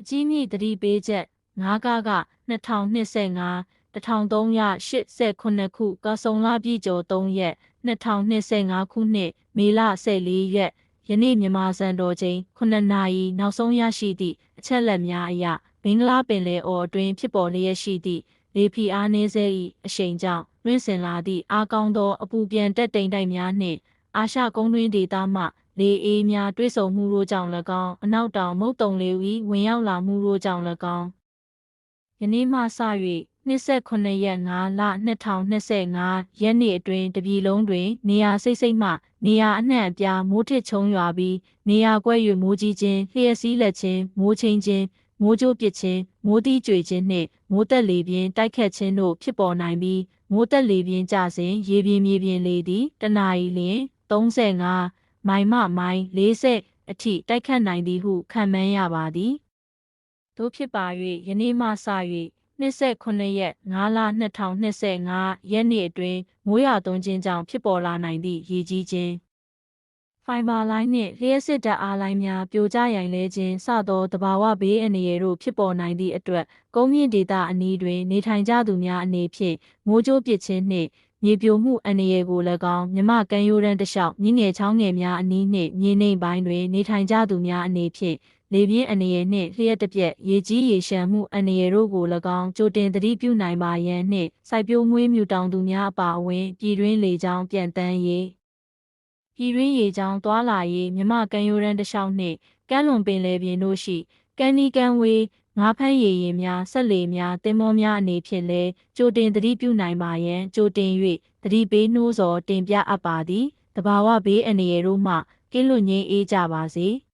အကြီးမြင့်သတိပေးချက်ငါးကားက2025 1389ခုကဆုံလပြည့်ကျော်3ရက်2025ခုနှစ်မေလ14ရက်ယနေ့မြန်မာစံတော်ချိန်9နာရီနောက်ဆုံးရရှိသည့်အချက်လက်များအရမင်္ဂလာပင်လယ်အော်အတွင်းဖြစ်ပေါ်လျက်ရှိသည့်လေဖီအားနည်းစေ၏အရှိန်ကြောင့်တွင်းစင်လာသည့်အားကောင်းသောအပူပြန်တက်တိမ်တိုက်များနှင့်အာရှကုန်းတွင်းဒေသမှ လေအေးများတွဲဆုံမှုတို့ကြောင့်၎င်းအနောက်တောင်မုတ်တုံလေဝီဝင်ရောက်လာမှုတို့ကြောင့်၎င်းယနေ့မှစ၍29ရက်5လ2025ရက်နေ့အတွင်းတပြည်လုံးတွင် နေရာစိတ်စိတ်မှ နေရာအနှံ့အပြားမိုးထစ်ချုံရွာပြီးနေရာကွဲ၍မိုးကြီးခြင်းလျှက်စီးလက်ခြင်းမိုးချင်းခြင်းမိုးကြိုးပစ်ခြင်းမိုးတီးကြွေခြင်းနှင့်မိုးတက်လေပြင်းတိုက်ခတ်ခြင်းတို့ဖြစ်ပေါ်နိုင်ပြီးမိုးတက်လေပြင်းကျစဉ်ရေပြင်းမြေပြင်းလေသည်တနအီလျင်35 မိုင်မှမိုင်40အထိတိုက်ခတ်နိုင်သည်ဟုခန့်မှန်းရပါသည်တို့ဖြစ်ပါ၍ယနေ့မှစ၍29ရက်5လ2025ရက်နေ့အတွင်းမိုးရွာသွန်းခြင်းကြောင့်ဖြစ်ပေါ်လာနိုင်သည့်ရေကြီးခြင်းဖိုင်ဘာလိုင်းနှင့်လျှက်စစ်ဓာတ်အားလိုင်းများပြိုကျရိုင်လဲခြင်းစသောတဘာဝဘေးအန္တရာယ်တို့ဖြစ်ပေါ်နိုင်သည့်အတွက်ကုန်းမြင့်ဒေသအနီးတွင် နေထိုင်ကြသူများအနေဖြင့်မိုးကြိုးပစ်ခြင်းနှင့် မြေပြိုမှုအန္တရာယ်ကို၎င်းမြမကမ်းရိုးတန်းတစ်လျှောက်မြင့်ငယ်ချောင်းငယ်များအနီးနှင့်မြေနိမ့်ပိုင်းတွင်နေထိုင်ကြသူများအနေဖြင့်လေပြင်းအန္တရာယ်နှင့်လျှက်တစ်ပြက်ရေကြီးရေရှမ်းမှုအန္တရာယ်တို့ကို၎င်းကြိုတင်သတိပြုနိုင်ပါရန်နှင့်စိုက်ပျိုးမွေးမြူတောင်သူများအပါအဝင်ပြည်တွင်းလေကြောင်းပြန်တန်းရေးပြည်တွင်းရေကြောင်းသွာလာရေးမြမကမ်းရိုးတန်းတစ်လျှောက်နှင့်ကမ်းလွန်ပင်လယ်ပြင်တို့ရှိကမ်းနီးကမ်းဝေး ငါးဖမ်းရည်ရင်များဆက်လေများတင်မောများအနေဖြင့်လည်းကြိုတင်သတိပြုနိုင်ပါရန်ကြိုတင်၍သတိပေးနှိုးဆော်တင်ပြအပ်ပါသည်တဘာဝဘေးအန္တရာယ်တို့မှကင်းလွတ်ငြိမ်းအေးကြပါစေ။